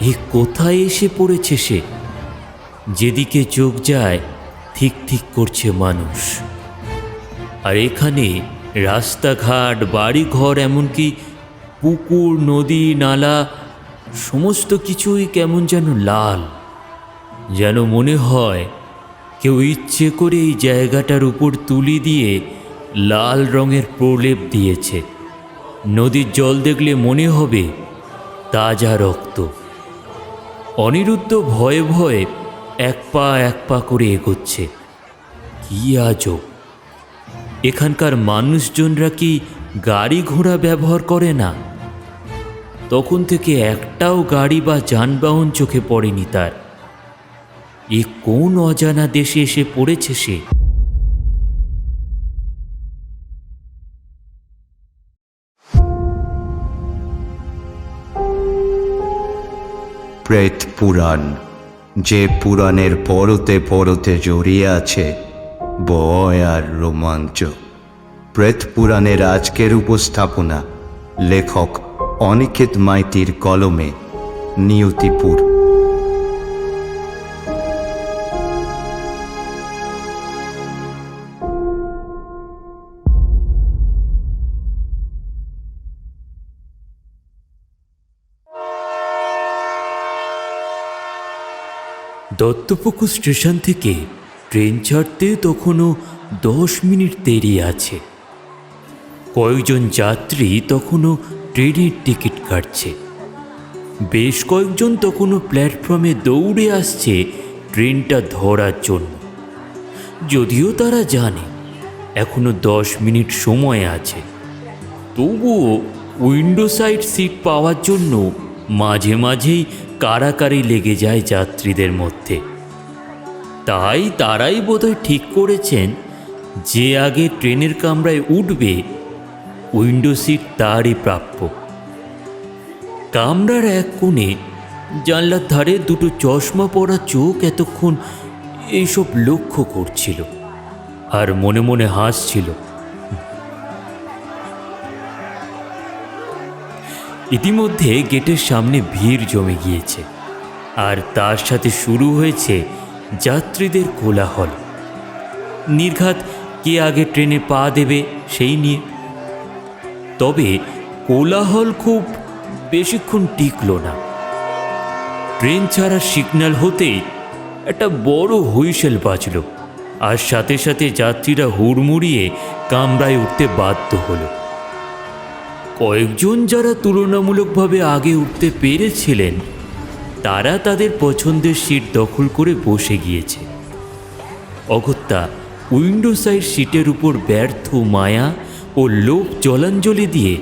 এ কোথায় এসে পড়েছে সে? যেদিকে চোখ যায়, ঠিক ঠিক করছে মানুষ। আর এখানে রাস্তাঘাট, বাড়িঘর, এমনকি পুকুর, নদী, নালা, সমস্ত কিছুই কেমন যেন লাল। যেন মনে হয় কেউ ইচ্ছে করে এই জায়গাটার উপর তুলি দিয়ে লাল রঙের প্রলেপ দিয়েছে। নদীর জল দেখলে মনে হবে, তাজা রক্ত। অনিরুদ্ধ ভয়ে ভয়ে এক পা এক পা করে এগোচ্ছে। কি আজব! এখানকার মানুষজনরা কি গাড়ি ঘোড়া ব্যবহার করে না? তখন থেকে একটাও গাড়ি বা যানবাহন চোখে পড়েনি তার। এ কোন অজানা দেশে এসে পড়েছে সে? প্রেত পুরাণ, যে পুরাণের পরতে পরতে জড়িয়ে আছে বয় আর রোমাঞ্চ। প্রেত পুরাণের আজকের উপস্থাপনা, লেখক অনিকেত মাইতির কলমে, নিয়তিপুর। দত্তপুকুর স্টেশন থেকে ট্রেন ছাড়তে তখনও দশ মিনিট দেরি আছে। কয়েকজন যাত্রী তখনও ট্রেনের টিকিট কাটছে। বেশ কয়েকজন তখনও প্ল্যাটফর্মে দৌড়ে আসছে ট্রেনটা ধরার জন্য। যদিও তারা জানে এখনও দশ মিনিট সময় আছে। তবুও উইন্ডো সাইড সিট পাওয়ার জন্য মাঝে মাঝেই কারাকারি লেগে যায় যাত্রীদের মধ্যে। তাই তারাই বোধহয় ঠিক করেছেন যে আগে ট্রেনের কামরায় উঠবে, উইন্ডো সিট তারই প্রাপ্য। কামরার এক কোণে জানলার ধারে দুটো চশমা পরা চোখ এতক্ষণ এইসব লক্ষ্য করছিল আর মনে মনে হাসছিল। ইতিমধ্যে গেটের সামনে ভিড় জমে গিয়েছে। আর তার সাথে শুরু হয়েছে যাত্রীদের কোলাহল। নির্ঘাত কে আগে ট্রেনে পা দেবে সেই নিয়ে। তবে কোলাহল খুব বেশিক্ষণ টিকল না। ট্রেন ছাড়া সিগন্যাল হতেই একটা বড় হুইসেল বাজল আর সাথে সাথে যাত্রীরা হুড়মুড়িয়ে কামরায় উঠতে বাধ্য হলো। কয়েকজন যারা তুলনামূলকভাবে আগে উঠতে পেরেছিলেন, তারা তাদের পছন্দের সিট দখল করে বসে গিয়েছে। অগত্যা উইন্ডো সাইড সিটের উপর ব্যর্থ মায়া ও লোক জলাঞ্জলি দিয়ে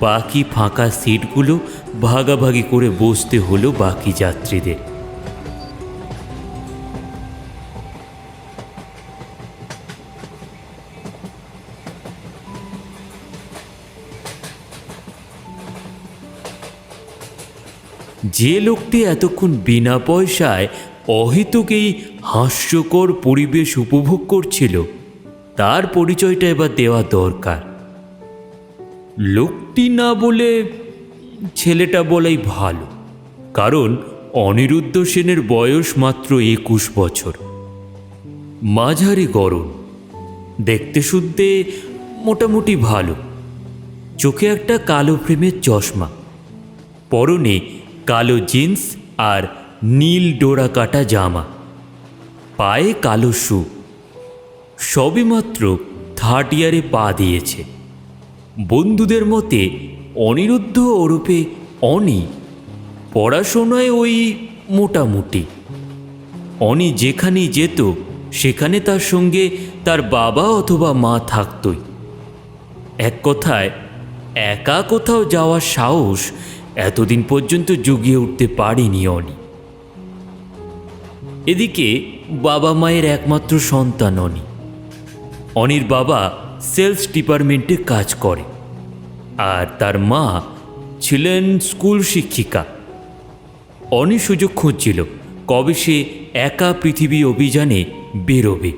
বাকি ফাঁকা সিটগুলো ভাগাভাগি করে বসতে হলো বাকি যাত্রীদের। যে লোকটি এতক্ষণ বিনা পয়সায় অহেতুক এই হাস্যকর পরিবেশ উপভোগ করছিল, তার পরিচয়টা এবার দেওয়া দরকার। লোকটি না বলে ছেলেটা বলাই ভালো, কারণ অনিরুদ্ধ সেনের বয়স মাত্র একুশ বছর। মাঝারি গরম দেখতে শুনতে মোটামুটি ভালো, চোখে একটা কালো ফ্রেমের চশমা, পরনে কালো জিন্স আর নীল ডোরা কাটা জামা। পায়ে কালো শু। সবে মাত্র থার্ড ইয়ারে পা দিয়েছে। বন্ধুদের মতে অনিরুদ্ধ ওরূপে অনি পড়াশোনায় ওই মোটামুটি। অনি যেখানেই যেত, সেখানে তার সঙ্গে তার বাবা অথবা মা থাকতই। এক কথায়, একা কোথাও যাওয়ার সাহস এতদিন পর্যন্ত জুগিয়ে উঠতে পারেনি অনি এদিকে বাবা মায়ের একমাত্র সন্তান অনি অনির বাবা সেলস ডিপার্টমেন্টে কাজ করে। আর তার মা ছিলেন স্কুল শিক্ষিকা। অনি সুযোগ খুঁজছিল কবে সে একা পৃথিবী অভিযানে বেরোবে।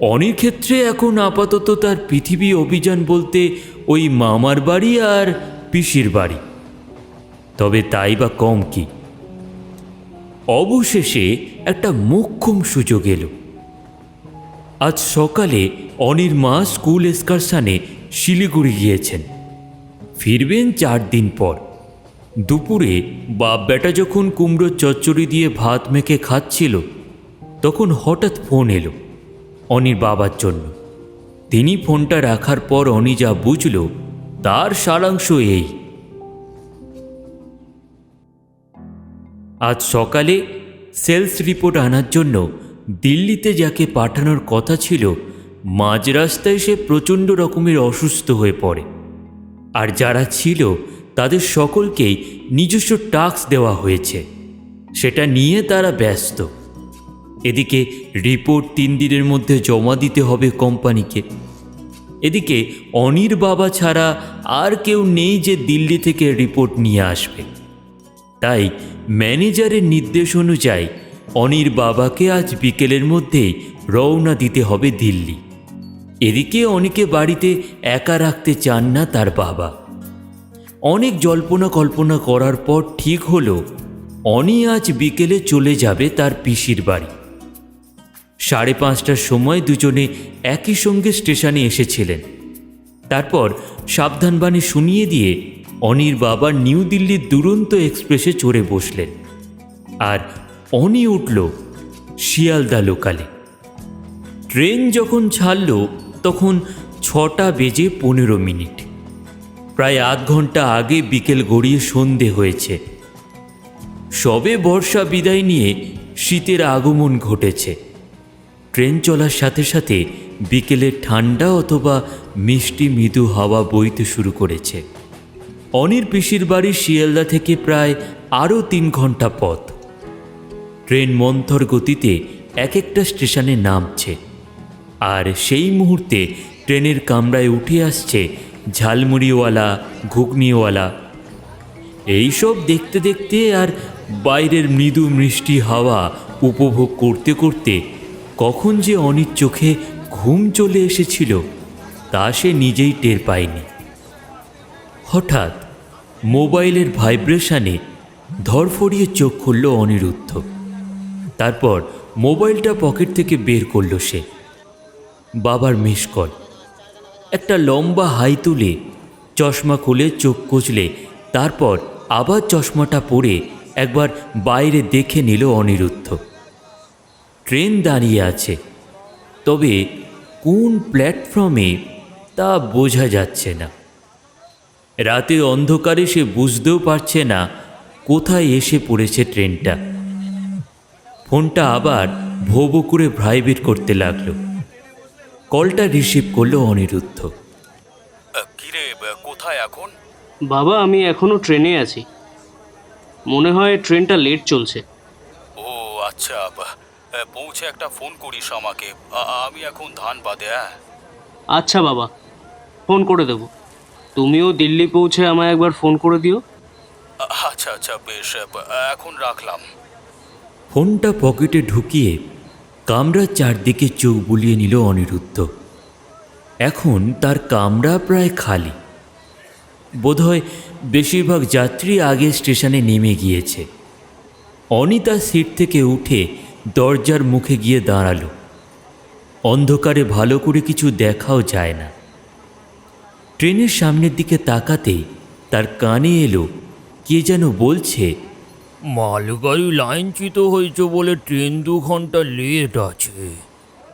অনির ক্ষেত্রে এখন আপাতত তার পৃথিবী অভিযান বলতে ওই মামার বাড়ি আর পিসির বাড়ি। তবে তাই বা কম কি? অবশেষে একটা মোক্ষম সুযোগ এলো। আজ সকালে অনির মা স্কুল এক্সকারশানে শিলিগুড়ি গিয়েছেন। ফিরবেন চার দিন পর। দুপুরে বাপ বেটা যখন কুমড়োর চচ্চড়ি দিয়ে ভাত মেখে খাচ্ছিল, তখন হঠাৎ ফোন এলো অনির বাবার জন্য। তিনি ফোনটা রাখার পর অনি যা বুঝল, তার সারাংশ এই। আজ সকালে সেলস রিপোর্ট আনার জন্য দিল্লিতে যাকে পাঠানোর কথা ছিল, মাঝ রাস্তায় সে প্রচণ্ড রকমের অসুস্থ হয়ে পড়ে। আর যারা ছিল, তাদের সকলকেই নিজস্ব টাস্ক দেওয়া হয়েছে। সেটা নিয়ে তারা ব্যস্ত। এদিকে রিপোর্ট তিন দিনের মধ্যে জমা দিতে হবে কোম্পানিকে। এদিকে অনির বাবা ছাড়া আর কেউ নেই যে দিল্লি থেকে রিপোর্ট নিয়ে আসবে। তাই ম্যানেজারের নির্দেশ অনুযায়ী অনির বাবাকে আজ বিকেলের মধ্যেই রওনা দিতে হবে দিল্লি। এদিকে অনিকে বাড়িতে একা রাখতে চান না তার বাবা। অনেক জল্পনা কল্পনা করার পর ঠিক হলো, অনি আজ বিকেলে চলে যাবে তার পিসির বাড়ি। সাড়ে পাঁচটার সময় দুজনে একই সঙ্গে স্টেশনে এসেছিলেন। তারপর সাবধানবাণী শুনিয়ে দিয়ে অনির বাবা নিউ দিল্লির দুরন্ত এক্সপ্রেসে চড়ে বসলেন। আর অনি উঠল শিয়ালদা লোকালে। ট্রেন যখন ছাড়ল, তখন ছটা বেজে পনেরো মিনিট। প্রায় আধ ঘণ্টা আগে বিকেল গড়িয়ে সন্ধে হয়েছে। সবে বর্ষা বিদায় নিয়ে শীতের আগমন ঘটেছে। ট্রেন চলার সাথে সাথে বিকেলে ঠান্ডা অথবা মিষ্টি মৃদু হাওয়া বইতে শুরু করেছে। অনির পিসির বাড়ি শিয়ালদা থেকে প্রায় আরও তিন ঘণ্টা পথ। ট্রেন মন্থর গতিতে এক একটা স্টেশনে নামছে। আর সেই মুহূর্তে ট্রেনের কামরায় উঠে আসছে ঝালমুড়িওয়ালা, ঘুগনিওয়ালা। এইসব দেখতে দেখতে আর বাইরের মৃদু মিষ্টি হাওয়া উপভোগ করতে করতে কখন যে অনির চোখে ঘুম চলে এসেছিল তা সে নিজেই টের পায়নি। হঠাৎ মোবাইলের ভাইব্রেশনে ধরফড়িয়ে চোখ খুলল অনিরুদ্ধ। তারপর মোবাইলটা পকেট থেকে বের করল সে। বাবার মিস কল একটা লম্বা হাই তুলে চশমা খুলে চোখ কচলে, তারপর আবার চশমাটা পরে একবার বাইরে দেখে নিল অনিরুদ্ধ। ট্রেন দাঁড়িয়ে আছে। তবে কোন প্ল্যাটফর্মে তা বোঝা যাচ্ছে না। রাতের অন্ধকারে সে বুঝতেও পারছে না কোথায় এসে পড়েছে ট্রেনটা। ফোনটা আবার ভোবো করে ভাইব্রেট করতে লাগল। কলটা রিসিভ করল অনিরুদ্ধ। কিরে কোথায় এখন? বাবা আমি এখনও ট্রেনে আছি। মনে হয় ট্রেনটা লেট চলছে। ও আচ্ছা পৌঁছে একটা ফোন করিস আমাকে। আমি এখন ধান বাদে হ্যাঁ? আচ্ছা বাবা ফোন করে দেবো। তুমিও দিল্লি পৌঁছে আমায় একবার ফোন করে দিও। আচ্ছা আচ্ছা বেশ এখন রাখলাম। ফোনটা পকেটে ঢুকিয়ে কামরার চারদিকে চোখ বুলিয়ে নিল অনিরুদ্ধ। এখন তার কামরা প্রায় খালি। বোধহয় বেশিরভাগ যাত্রী আগে স্টেশনে নেমে গিয়েছে। অনি তার সিট থেকে উঠে দরজার মুখে গিয়ে দাঁড়াল। অন্ধকারে ভালো করে কিছু দেখাও যায় না। ট্রেনের সামনের দিকে তাকাতে তার কানে এলো কে যেন বলছে মালগাড়ি লাইনচ্যুত হয়েছে বলে ট্রেন দু ঘণ্টা লেট আছে।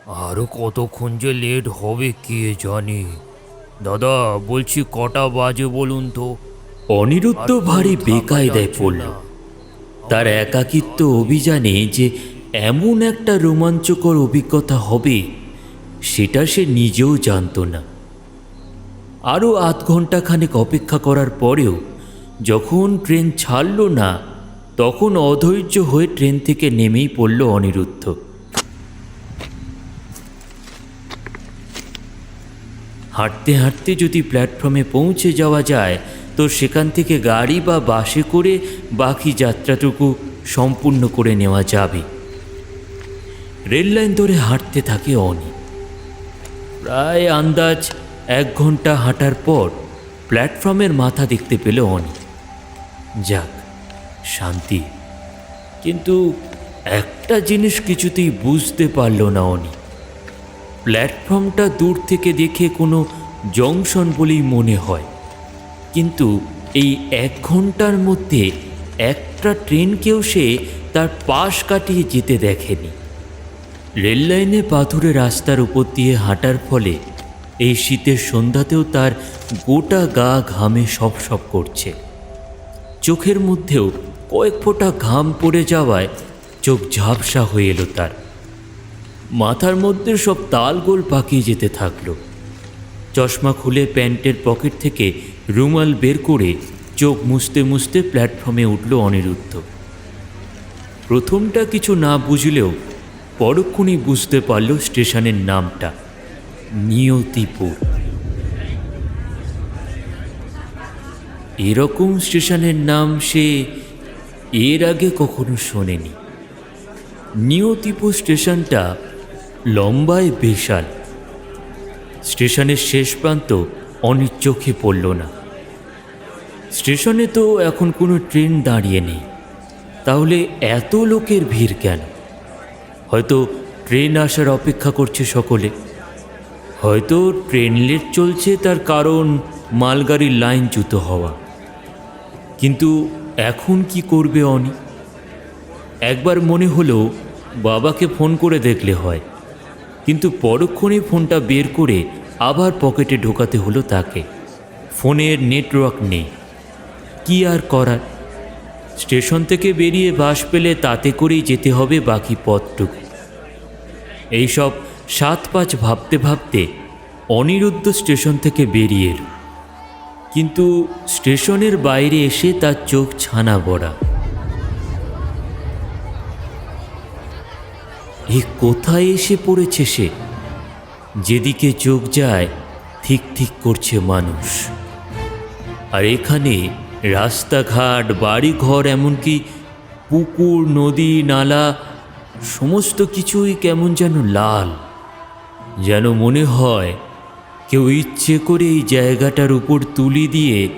আরও কতক্ষণ যে লেট হবে কে জানে? দাদা বলছি কটা বাজে বলুন তো? অনিরুদ্ধ ভারী বেকায়দায় পড়ল। তার একাকিত্ব অভিযানে যে এমন একটা রোমাঞ্চকর অভিজ্ঞতা হবে সেটা সে নিজেও জানতো না। আরও আধ ঘণ্টা খানেক অপেক্ষা করার পরেও যখন ট্রেন ছাড়ল না, তখন অধৈর্য হয়ে ট্রেন থেকে নেমেই পড়ল অনিরুদ্ধ। হাঁটতে হাঁটতে যদি প্ল্যাটফর্মে পৌঁছে যাওয়া যায়, তো সেখান থেকে গাড়ি বা বাসে করে বাকি যাত্রাটুকু সম্পূর্ণ করে নেওয়া যাবে। রেললাইন ধরে হাঁটতে থাকে অনি। প্রায় আন্দাজ এক ঘণ্টা হাঁটার পর প্ল্যাটফর্মের মাথা দেখতে পেল অনি যাক, শান্তি। কিন্তু একটা জিনিস কিছুতেই বুঝতে পারল না অনি প্ল্যাটফর্মটা দূর থেকে দেখে কোনো জংশন বলেই মনে হয়। কিন্তু এই এক ঘণ্টার মধ্যে একটা ট্রেনকেও সে তার পাশ কাটিয়ে যেতে দেখেনি। রেললাইনে পাথুরে রাস্তার উপর দিয়ে হাঁটার ফলে এই শীতের সন্ধ্যাতেও তার গোটা গা ঘামে সপ সপ করছে। চোখের মধ্যেও কয়েক ফোঁটা ঘাম পড়ে যাওয়ায় চোখ ঝাপসা হয়ে এলো তার। মাথার মধ্যে সব তালগোল পাকিয়ে যেতে থাকল। চশমা খুলে প্যান্টের পকেট থেকে রুমাল বের করে চোখ মুছতে মুছতে প্ল্যাটফর্মে উঠল অনিরুদ্ধ। প্রথমটা কিছু না বুঝলেও পরক্ষণই বুঝতে পারল স্টেশনের নামটা। নিয়তিপুর এরকম স্টেশনের নাম সে এর আগে কখনো শোনেনি। নিয়তিপুর স্টেশনটা লম্বায় বিশাল। স্টেশনের শেষ প্রান্ত অনির চোখে পড়ল না। স্টেশনে তো এখন কোনো ট্রেন দাঁড়িয়ে নেই। তাহলে এত লোকের ভিড় কেন? হয়তো ট্রেন আসার অপেক্ষা করছে সকলে। হয়তো ট্রেন লেট চলছে, তার কারণ মালগাড়ির লাইন চ্যুত হওয়া। কিন্তু এখন কি করবে অনি? একবার মনে হলো বাবাকে ফোন করে দেখলে হয়। কিন্তু পরক্ষণে ফোনটা বের করে আবার পকেটে ঢোকাতে হলো তাকে। ফোনের নেটওয়ার্ক নেই। কি আর করার? স্টেশন থেকে বেরিয়ে বাস পেলে তাতে করেই যেতে হবে বাকি পথটুকু। এইসব সাত পাঁচ ভাবতে ভাবতে অনিরুদ্ধ স্টেশন থেকে বেরিয়ে এলো। কিন্তু স্টেশনের বাইরে এসে তার চোখ ছানা বড়া এ কোথায় এসে পড়েছে সে? যেদিকে চোখ যায়, ঠিক ঠিক করছে মানুষ। আর এখানে রাস্তাঘাট, বাড়িঘর, এমনকি পুকুর, নদী, নালা, সমস্ত কিছুই কেমন যেন লাল। যেন মনে হয় কেউ ইচ্ছে করে এই জায়গাটার উপর তুলি দিয়ে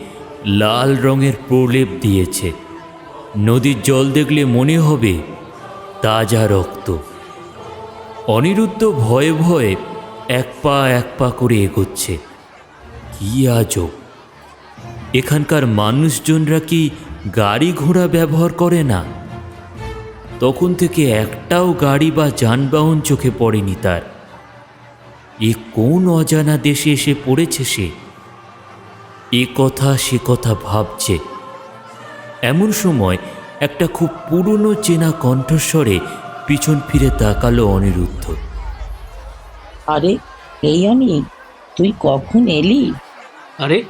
লাল রঙের প্রলেপ দিয়েছে। নদীর জল দেখলে মনে হবে তাজা রক্ত। অনিরুদ্ধ ভয়ে ভয়ে এক পা এক পা করে এগোচ্ছে। কি আজব! এখানকার মানুষজনরা কি গাড়ি ঘোড়া ব্যবহার করে না? তখন থেকে একটাও গাড়ি বা যানবাহন চোখে পড়েনি তার। এ কোন অজানা দেশে এসে পড়েছে সে? এ কথা সে কথা ভাবছে। এমন সময় একটা খুব পুরনো চেনা কণ্ঠস্বরে পিছন ফিরে তাকালো অনিরুদ্ধ। আরে এই আমি তুই কখন এলি? আরে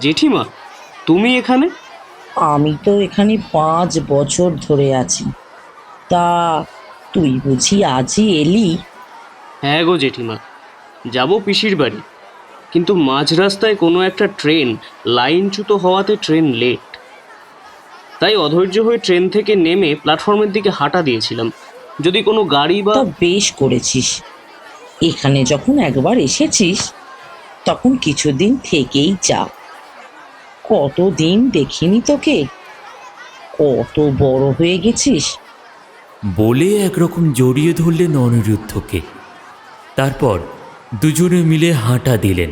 জেঠিমা তুমি এখানে? আমি তো এখানে পাঁচ বছর ধরে আছি। তা তুই বুঝি আজই এলি? হ্যাঁ গো জেঠিমা যাব পিসির বাড়ি। কিন্তু মাঝ রাস্তায় কোনো একটা ট্রেন লাইনচ্যুত হওয়াতে ট্রেন লেট। তাই অধৈর্য হয়ে ট্রেন থেকে নেমে প্ল্যাটফর্মের দিকে হাঁটা দিয়েছিলাম। যদি কোনো গাড়ি বা তা বেশ করেছিস। এখানে যখন একবার এসেছিস তখন কিছুদিন থেকেই যা। কতদিন দেখিনি তোকে। কত বড় হয়ে গেছিস। বলে একরকম জড়িয়ে ধরলেন অনিরুদ্ধকে। তারপর দুজনে মিলে হাঁটা দিলেন।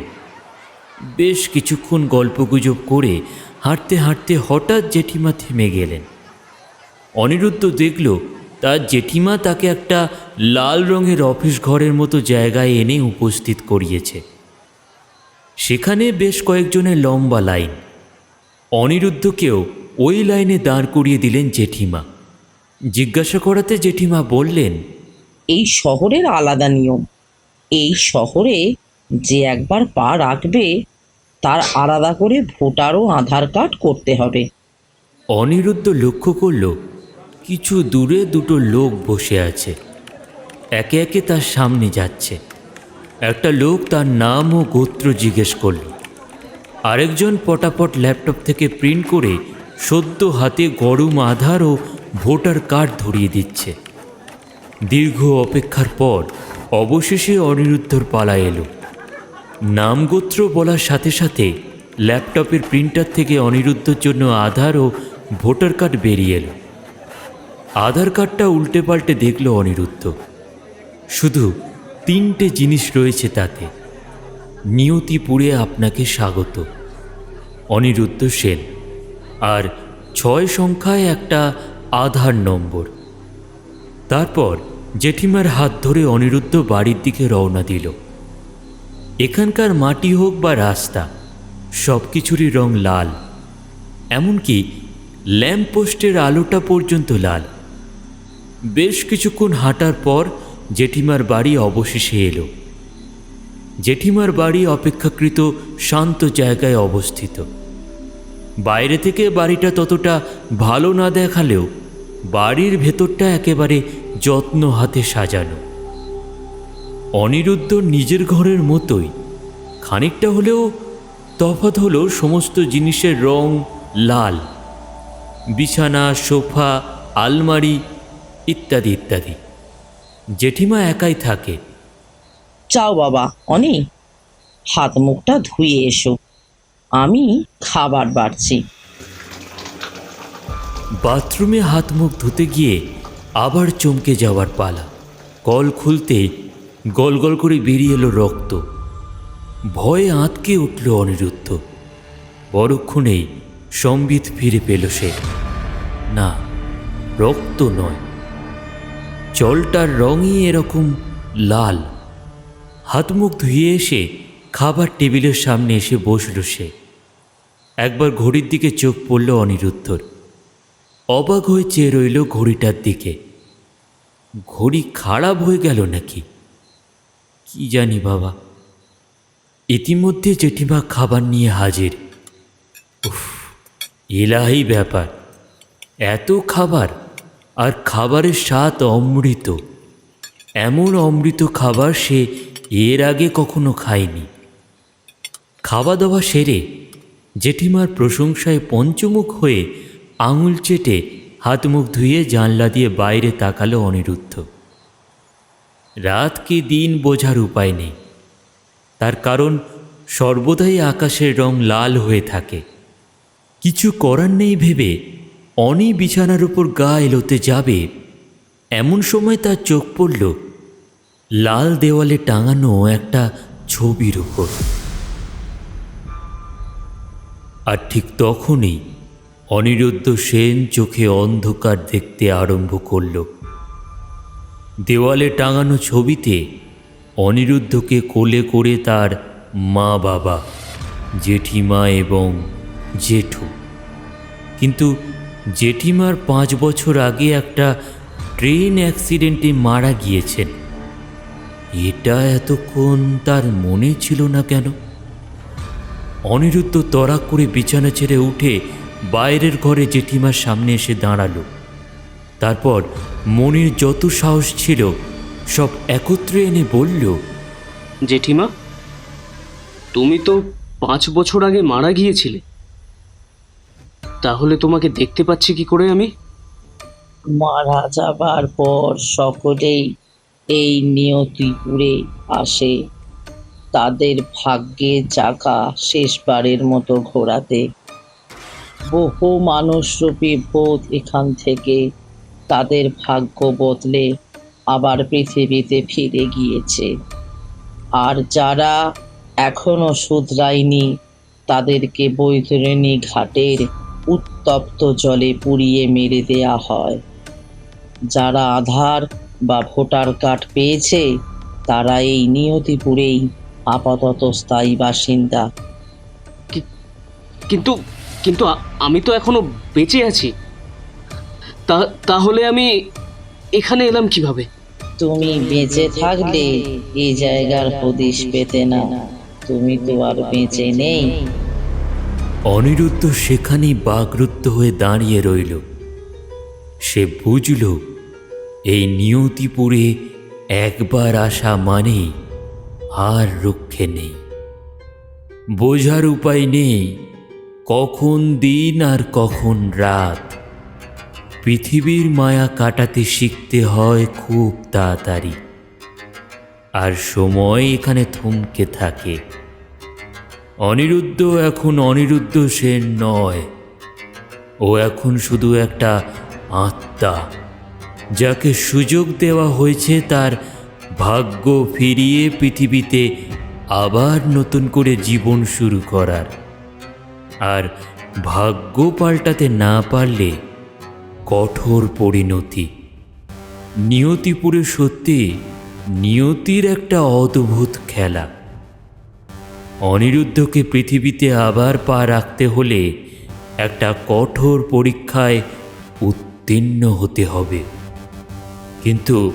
বেশ কিছুক্ষণ গল্পগুজব করে হাঁটতে হাঁটতে হঠাৎ জেঠিমা থেমে গেলেন। অনিরুদ্ধ দেখল, তার জেঠিমা তাকে একটা লাল রঙের অফিস ঘরের মতো জায়গায় এনে উপস্থিত করিয়েছে। সেখানে বেশ কয়েকজনের লম্বা লাইন। অনিরুদ্ধকেও ওই লাইনে দাঁড় করিয়ে দিলেন জেঠিমা। জিজ্ঞাসা করাতে জেঠিমা বললেন, এই শহরের আলাদা নিয়ম। এই শহরে যে একবার পা রাখবে, তার আলাদা করে ভোটারও আধার কার্ড করতে হবে। অনিরুদ্ধ লক্ষ্য করল, কিছু দূরে দুটো লোক বসে আছে। একে একে তার সামনে যাচ্ছে। একটা লোক তার নাম ও গোত্র জিজ্ঞেস করল। আরেকজন পটাপট ল্যাপটপ থেকে প্রিন্ট করে সদ্য হাতে গরম আধার ও ভোটার কার্ড ধরিয়ে দিচ্ছে। দীর্ঘ অপেক্ষার পর অবশেষে অনিরুদ্ধর পালা এলো। নামগোত্র বলার সাথে সাথে ল্যাপটপের প্রিন্টার থেকে অনিরুদ্ধর জন্য আধার ও ভোটার কার্ড বেরিয়ে এলো। আধার কার্ডটা উল্টে পাল্টে দেখল অনিরুদ্ধ। শুধু তিনটে জিনিস রয়েছে তাতে। নিয়তিপুরে আপনাকে স্বাগত। অনিরুদ্ধ সেন। আর ছয় সংখ্যায় একটা আধার নম্বর। তারপর জেঠিমার হাত ধরে অনিরুদ্ধ বাড়ির দিকে রওনা দিল। এখানকার মাটি হোক বা রাস্তা সব কিছুরই রং লাল। এমনকি ল্যাম্পপোস্টের আলোটা পর্যন্ত লাল। বেশ কিছুক্ষণ হাঁটার পর জেঠিমার বাড়ি অবশেষে এলো। জেঠিমার বাড়ি অপেক্ষাকৃত শান্ত জায়গায় অবস্থিত। বাইরে থেকে বাড়িটা ততটা ভালো না দেখালেও বাড়ির ভেতরটা একেবারে যত্ন হাতে সাজানো। অনিরুদ্ধ নিজের ঘরের মতোই। খানিকটা হলেও তফাৎ হলো সমস্ত জিনিসের রং লাল। বিছানা সোফা আলমারি ইত্যাদি ইত্যাদি। জেঠিমা একাই থাকে। যাও বাবা অনি? হাত মুখটা ধুয়ে এসো। আমি খাবার বাড়ছি। বাথরুমে হাত মুখ ধুতে গিয়ে আবার চমকে যাওয়ার পালা। কল খুলতে গল গল করে বেরিয়ে এলো রক্ত। ভয়ে আঁতকে উঠল অনিরুদ্ধ। পরক্ষণেই সম্বিত ফিরে পেল সে। না, রক্ত নয়। জলটার রঙই এরকম লাল। হাত মুখ ধুয়ে এসে খাবার টেবিলের সামনে এসে বসল সে। একবার ঘড়ির দিকে চোখ পড়ল অনিরুদ্ধর। অবাক হয়ে চেয়ে রইল ঘড়িটার দিকে। ঘড়ি খারাপ হয়ে গেল নাকি? কি জানি বাবা। ইতিমধ্যে জেঠিমা খাবার নিয়ে হাজির। উফ, এলাহি ব্যাপার। এত খাবার, আর খাবারের স্বাদ অমৃত। এমন অমৃত খাবার সে এর আগে কখনো খায়নি। খাওয়া দাওয়া সেরে জেঠিমার প্রশংসায় পঞ্চমুখ হয়ে আঙুল চেটে হাত মুখ ধুয়ে জানলা দিয়ে বাইরে তাকালো অনিরুদ্ধ। রাত কি দিন বোঝার উপায় নেই। তার কারণ সর্বদাই আকাশের রং লাল হয়ে থাকে। কিছু করার নেই ভেবে অনি বিছানার উপর গা এলোতে যাবে। এমন সময় তার চোখ পড়ল, লাল দেওয়ালে টাঙানো একটা ছবির উপর। আর ঠিক তখনই অনিরুদ্ধ সেন চোখে অন্ধকার দেখতে আরম্ভ করল। দেওয়ালে টাঙানো ছবিতে অনিরুদ্ধকে কোলে করে তার মা বাবা, জেঠিমা এবং জেঠু। কিন্তু জেঠিমার পাঁচ বছর আগে একটা ট্রেন অ্যাক্সিডেন্টে মারা গিয়েছেন। এটা এতক্ষণ তার মনে ছিল না কেন? অনিরুদ্ধ তড়াক করে বিছানা ছেড়ে উঠে বাইরের ঘরে জেঠিমার সামনে এসে দাঁড়াল। তারপর মনির যত সাহস ছিল সব একত্রে এনে বলল জেঠিমা তুমি তো পাঁচ বছর আগে মারা গিয়েছিলে। তাহলে তোমাকে দেখতে পাচ্ছি কি করে আমি? মারা যাবার পর সকলেই এই নিয়তিপুরে আসে। তাদের ভাগ্যে চাকা শেষবারের মতো ঘোরাতে বহু মানুষরূপী বোধ এখান থেকে তাদের ভাগ্য বদলে আবার পৃথিবীতে ফিরে গিয়েছে। আর যারা এখনও শুধরায়নি, তাদেরকে বৈতরণী ঘাটের উত্তপ্ত জলে পুড়িয়ে মেরে দেয়া হয়। যারা আধার বা ভোটার কার্ড পেয়েছে, তারা এই নিয়তিপুরেই আপাতত স্থায়ী বাসিন্দা। কিন্তু কিন্তু আমি তো এখনও বেঁচে আছি। তা তাহলে আমি এখানে এলাম কীভাবে? তুমি বেঁচে থাকলে এই জায়গার হদিশ পেতে না। তুমি তো আর বেঁচে নেই। অনিরুদ্ধ সেখানেই বাগরুদ্ধ হয়ে দাঁড়িয়ে রইল। সে বুঝল এই নিয়তিপুরে একবার আসা মানেই আর রক্ষে নেই। বোঝার উপায় নেই কখন দিন আর কখন রাত। পৃথিবীর মায়া কাটাতে শিখতে হয় খুব তাড়াতাড়ি। আর সময় এখানে থমকে থাকে। অনিরুদ্ধ এখন অনিরুদ্ধ সেন নয়। ও এখন শুধু একটা আত্মা, যাকে সুযোগ দেওয়া হয়েছে তার ভাগ্য ফিরিয়ে পৃথিবীতে আবার নতুন করে জীবন শুরু করার। আর ভাগ্য পাল্টাতে না পারলে কঠোর পরিণতি। নিয়তিপুরে সত্যি নিয়তির একটা অদ্ভুত খেলা। অনিরুদ্ধকে পৃথিবীতে আবার পা রাখতে হলে একটা কঠোর পরীক্ষায় উত্তীর্ণ হতে হবে। কিন্তু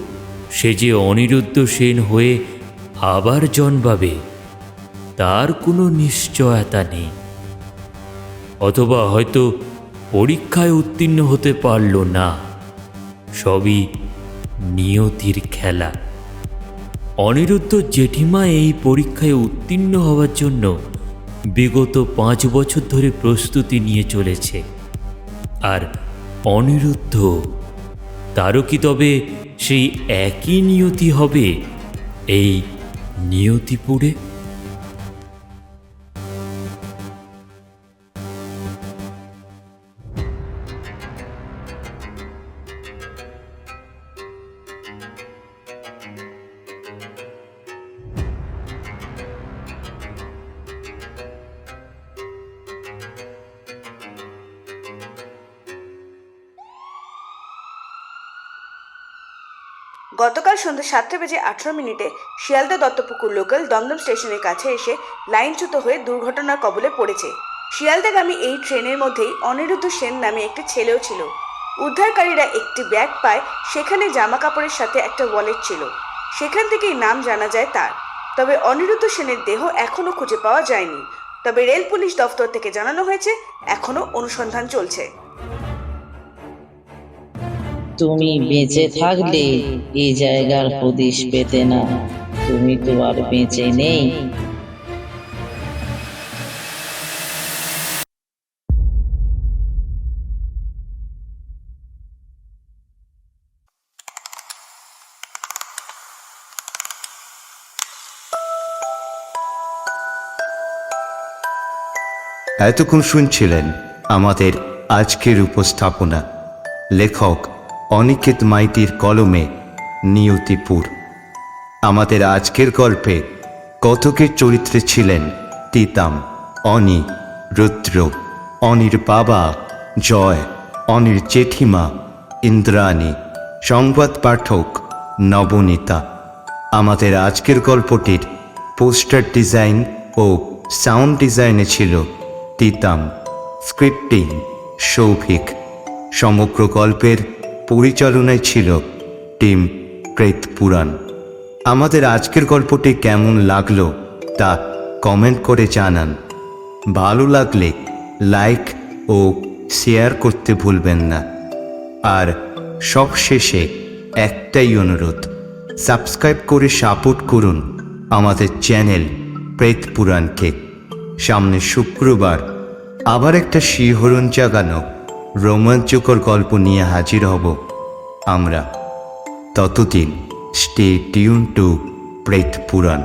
সে যে অনিরুদ্ধ সেন হয়ে আবার জন্মাবে, তার কোনো নিশ্চয়তা নেই। অথবা হয়তো পরীক্ষায় উত্তীর্ণ হতে পারল না। সবই নিয়তির খেলা। অনিরুদ্ধ জেঠিমা এই পরীক্ষায় উত্তীর্ণ হওয়ার জন্য বিগত পাঁচ বছর ধরে প্রস্তুতি নিয়ে চলেছে। আর অনিরুদ্ধ তারও কি তবে সেই একই নিয়তি হবে এই নিয়তিপুরে? গতকাল সন্ধ্যা সাতটা বেজে আঠারো মিনিটে শিয়ালদা দত্তপুকুর লোকাল দমদম স্টেশনের কাছে এসে লাইনচ্যুত হয়ে দুর্ঘটনার কবলে পড়েছে। শিয়ালদাগামী এই ট্রেনের মধ্যেই অনিরুদ্ধ সেন নামে একটি ছেলেও ছিল। উদ্ধারকারীরা একটি ব্যাগ পায়, সেখানে জামা কাপড়ের সাথে একটা ওয়ালেট ছিল। সেখান থেকেই নাম জানা যায় তার। তবে অনিরুদ্ধ সেনের দেহ এখনও খুঁজে পাওয়া যায়নি। তবে রেল পুলিশ দফতর থেকে জানানো হয়েছে, এখনও অনুসন্ধান চলছে। তুমি বেঁচে থাকলে এই জায়গার হদিশ পেতে না। তুমি তো আর বেঁচে নেই। এতক্ষণ শুনছিলেন আমাদের আজকের উপস্থাপনা। লেখক অনিকেত মাইতির কলমে নিয়তিপুর। আমাদের আজকের গল্পে কতকের চরিত্রে ছিলেন তিতাম, অনি, রুদ্র, অনির বাবা, জয়, অনির জেঠিমা, ইন্দ্রাণী, সংবাদ পাঠক নবনীতা। আমাদের আজকের গল্পটির পোস্টার ডিজাইন ও সাউন্ড ডিজাইনে ছিল তিতাম, স্ক্রিপ্টিং সৌভিক। সমগ্র গল্পের পরিচালনায় ছিল টিম প্রেত পুরাণ আমাদের আজকের গল্পটি কেমন লাগল তা কমেন্ট করে জানান। ভালো লাগলে লাইক ও শেয়ার করতে ভুলবেন না। আর সব শেষে একটাই অনুরোধ, সাবস্ক্রাইব করে সাপোর্ট করুন আমাদের চ্যানেল প্রেত পুরাণকে সামনে শুক্রবার আবার একটা শিহরণ জাগানো রোমাঞ্চকর গল্প নিয়ে হাজির হব আমরা। ততদিন স্টে টিউন টু প্রেত পুরাণ